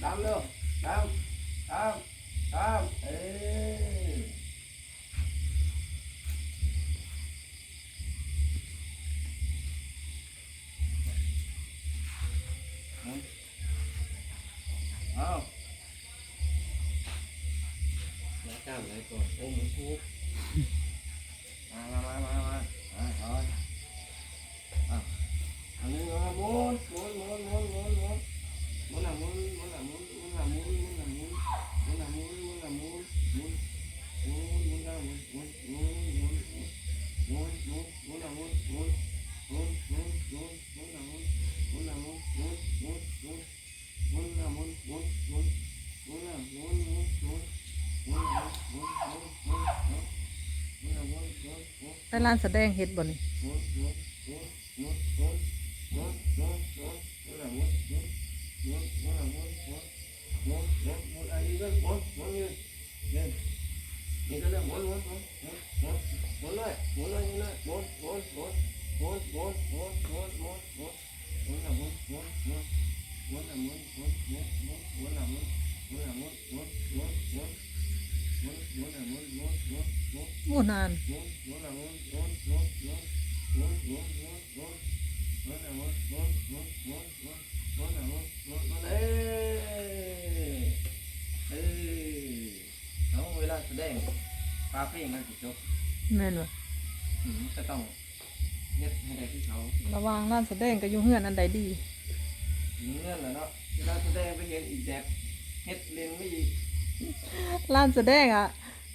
đám nữa đám đám đám không cảm thấy còn ôm một chút ร้านแสดงเฮ็ดบ่นี่มุนมุนมุนมุนมุนมุนมุนมุนมุนนะมุนมุน โอ้นานเอาเวลาแสดงปลาเพ่งมันสิจบแม่นวะก็ต้องเฮ็ดให้ได้ที่เขาระวังร้านแสดงก็อยู่เฮือนอันใดดีเงื่อนแหละเนาะร้านแสดงไปเห็นอีกแบบเฮ็ดเล่นไม่อีกร้านแสดงอะ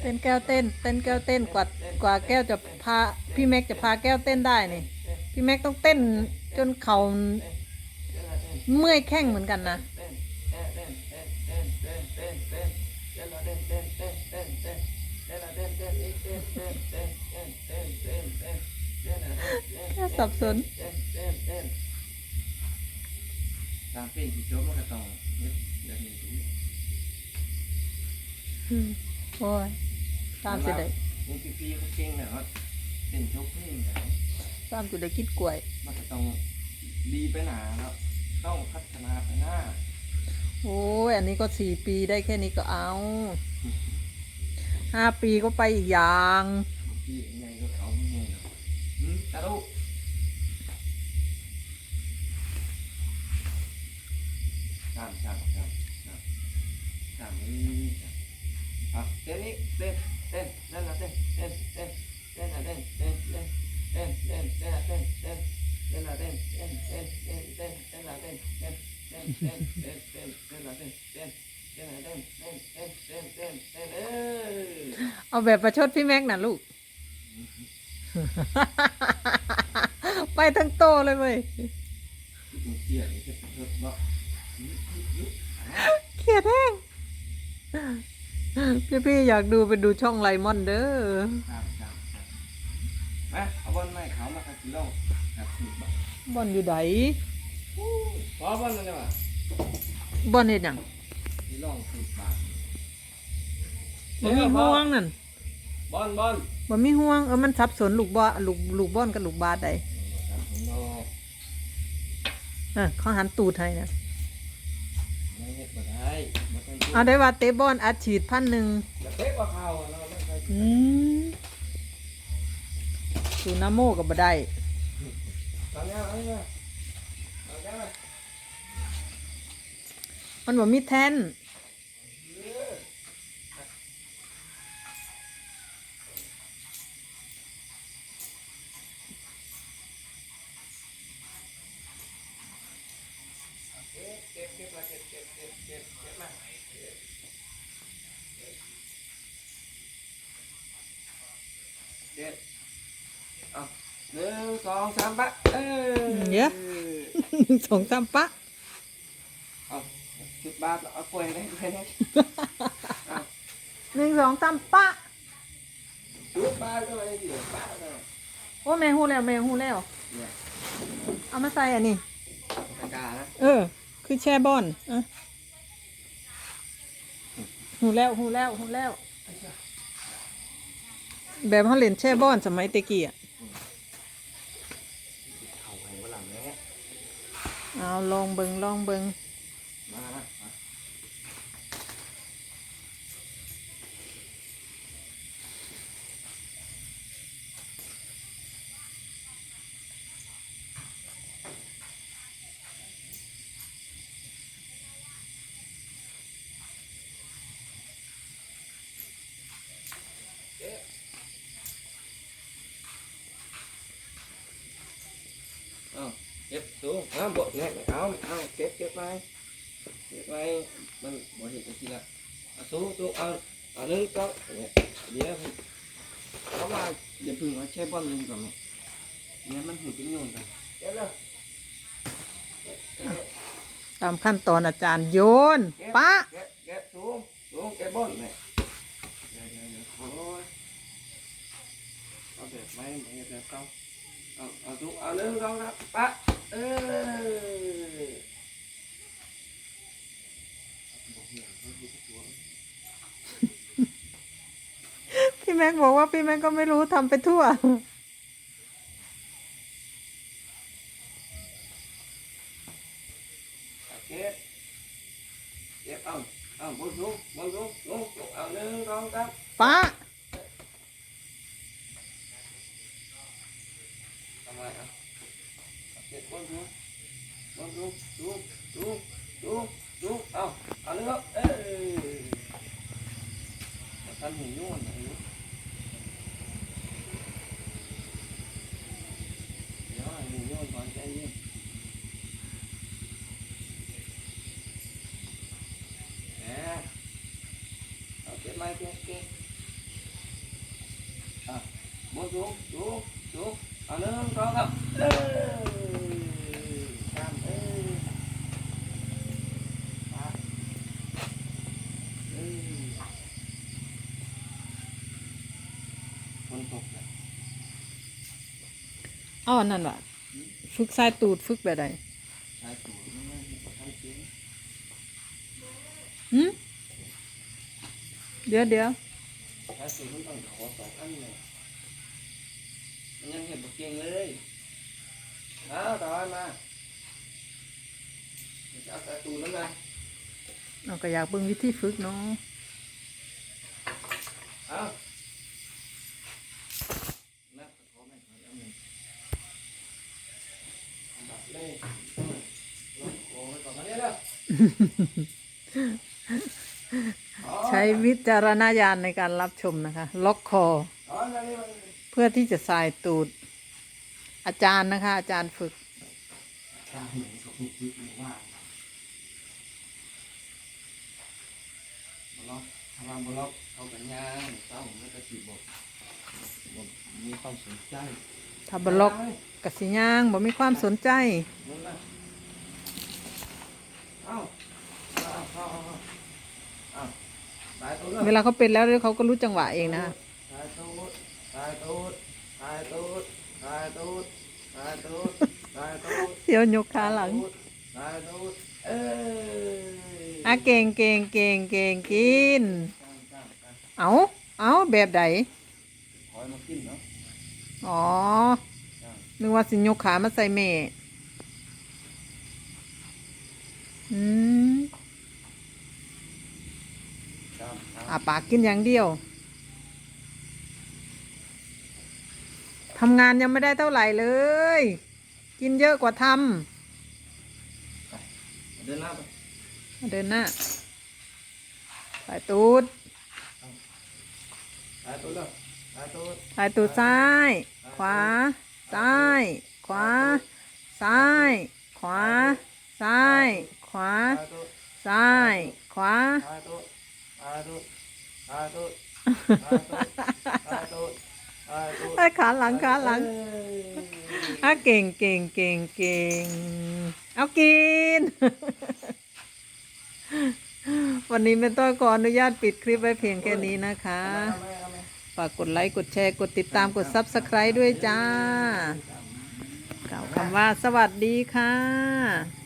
เต้นแก้วเต้น เต้นแก้วเต้นกว่ากว่าแก้วจะพาพี่แม็กจะพาแก้วเต้นได้นี่ พี่แม็กต้องเต้นจนเขาเมื่อยแข้งเหมือนกันนะสับสนตามเป็นที่โจ๊กมันก็ต้องเนี่ยแบบนี้ อืมโอ้ยตามสิได้ những cái phi cái kinh này nó เป็นชกนี่นะตามสิได้คิดกล้วย มันก็ต้องดีไปหนาแล้วต้องพัฒนาไปหน้า โอ้ยอันนี้ก็สี่ปีได้แค่นี้ก็เอาห้าปีก็ไปอีกอย่างบางทียังไงก็เขาไม่ไงหรอกหืมตาลูกจามจามจามจามจามนี่จาม อะเต้นนี่เต้นเต้นนั่นนะเต้นเต้นเต้นเต้นนะเต้นเต้นเต้นเต้นเต้นเต้นนะเต้นเต้นเต้นนะเต้นเต้นเต้นเต้นเต้นเต้นนะเต้นเต้นเต้นเต้นเต้นเต้นเต้นนะเต้นเต้นเต้นนะเต้นเต้นเต้นเต้นเต้นเต้นเอ้ยเอาแบบประชดพี่แม็กน่ะลูก ไปทั้งโตเลยเว้ยเครียดแห้ง พี่พี่ๆอยากดูไปดูช่องไลมอนเด้อครับครับครับมาเอาบอลไม้เขามาครับพี่น้องครับสิบบาทบอนอยู่ไดพอบอลนั่นใช่ไหมบอนเห็นยังพี่น้องสิบบาทบ่มีห่วงนั่นบอลบอลบ่มีห่วงเออมันสับสนลูกบอลูกลูกบอนกับลูกบาสใดครับผมเนาะเออเขาหันตูดให้นะไม่เฮ็ด บ่ได้บ่เคยพูดเอาได้ว่าเตะบอลอัดฉีดพันหนึ่งจะเตะกว่าเขาอะเราไม่เคยอืมสูนาโมกับบ่ได้ตอนนี้เอาเนี่ยเอาแก้วมามันบ่มีแท่น เก็บเก็บเก็บมาเก็บเก็บเก็บเก็บเก็บมาเก็บ เอาหนึ่งสองสามปะเออเยอะ สองสามปะเอาสิบบาทเอากล้วยได้กล้วยได้หนึ่งสองสามปะสิบบาทก็ไม่ได้เดี๋ยวบาทก็โอ้แม่หูแล้วแม่หูแล้ว เนี่ยเอามาใส่อันนี้ ตะกร้านะเออ คือแช่บอนอะหูแล้วหูแล้วหูแล้ว แบบเขาเล่นแช่บอนสมัยเตะกี้อะ เขาให้ฝรั่งแม่ เอาลองเบิงลองเบิงมา เอาเก็บสูงเอาบดแงะเอาเอาเก็บเก็บไปเก็บไปมันบ่เห็นจริงๆละเอาสูงสูงเอาเอาหนึ่งสองเนี่ยเดี๋ยวเพราะว่าอย่าเพึ่งเอาแช่บอลลงก่อนเนี่ยเดี๋ยวมันหูจิ้งโยงกันเก็บเลยตามขั้นตอนอาจารย์โยนเก็บปะเก็บเก็บสูงสูงเก็บบอลเนี่ยเดี๋ยวเดี๋ยวเดี๋ยวโอ้ยเอาแบบไม้เหมือนแบบเก่าเอาเอาสูงเอาหนึ่งสองสามปะ เออพี่แม็กบอกว่าพี่แม็กก็ไม่รู้ทำไปทั่วเก็บเก็บเอาเอาบนสูงบนสูงลงลงเอาหนึ่งสองสามปะทำไมอะ เก็บบนสูงบนสูงสูงสูงสูงสูงเอาเอาหนึ่งครับเอ้ยท่านหิวยุ่งหิวเดี๋ยวให้หิวยุ่งก่อนใจเย็นแหมเอาเก็บไม้เก็บเก็บอะบนสูงสูงสูงเอาหนึ่งสองครับเอ้ยตามเอ้ยมาเอ้ยฝ นตกแล้วเอาอันนั้นว่ะ ฝึกสายตูดฝึกแบบใดชายสูงไม่ไม่ทำจริงหืมเดี๋ยวเดี๋ยวชายสูงมันต้องขอสองอันเลยมันยังเห็นบกเก่งเลยเอาต่อมาจะเอาสายตูนแล้วนะเราก็อยากเบิ่งวิธีฝึกเนาะเอานับขอแม่ขอแล้วหนึ่งอันดับแรกลงโค้งไว้ก่อนนะเนี่ยเด้อ ใช้วิจารณญาณในการรับชมนะคะ ล็อกคอ เพื่อที่จะสายตูด อาจารย์นะคะ อาจารย์ฝึกล็อกถ้าว่าบล็อกเขากันยางเต้าแล้วก็จีบบอกบอกมีความสนใจถ้าบล็อก กสิย่างบ่มีความสนใจเวลาเขาเป็นแล้วเขาก็รู้จังหวะเองนะเดี๋ยวยกขาหลังอ่เก่งเก่งเก่งเก่งกิน เอาเอาแบบใดอ๋อ นึกว่าสิยกขามาใส่เมอืมจ้างจ้างอาปากกินอย่างเดียว ทำงานยังไม่ได้เท่าไหร่เลย กินเยอะกว่าทเดินหน้า ไปำเดินหน้าปลายตูดตายตัวแล้วตายตัวปลายตูดซ้าย ขวา ซ้าย ขวา ซ้าย ขวา ซ้าย ขวา ซ้าย ขวาตายตัวตายตัวตายตัวตายตัวตายตัวตายตัวไอ้ขาหลังขาหลังอะเก่งเก่งเก่งเก่งเอากิน วันนี้เป็นต้อยขออนุญาตปิดคลิปไว้เพียงแค่นี้นะคะ ฝากกดไลค์ กดแชร์ กดติดตาม กดซับสไคร b e ด้วยจ้า กล่าวคำว่าสวัสดีค่ะ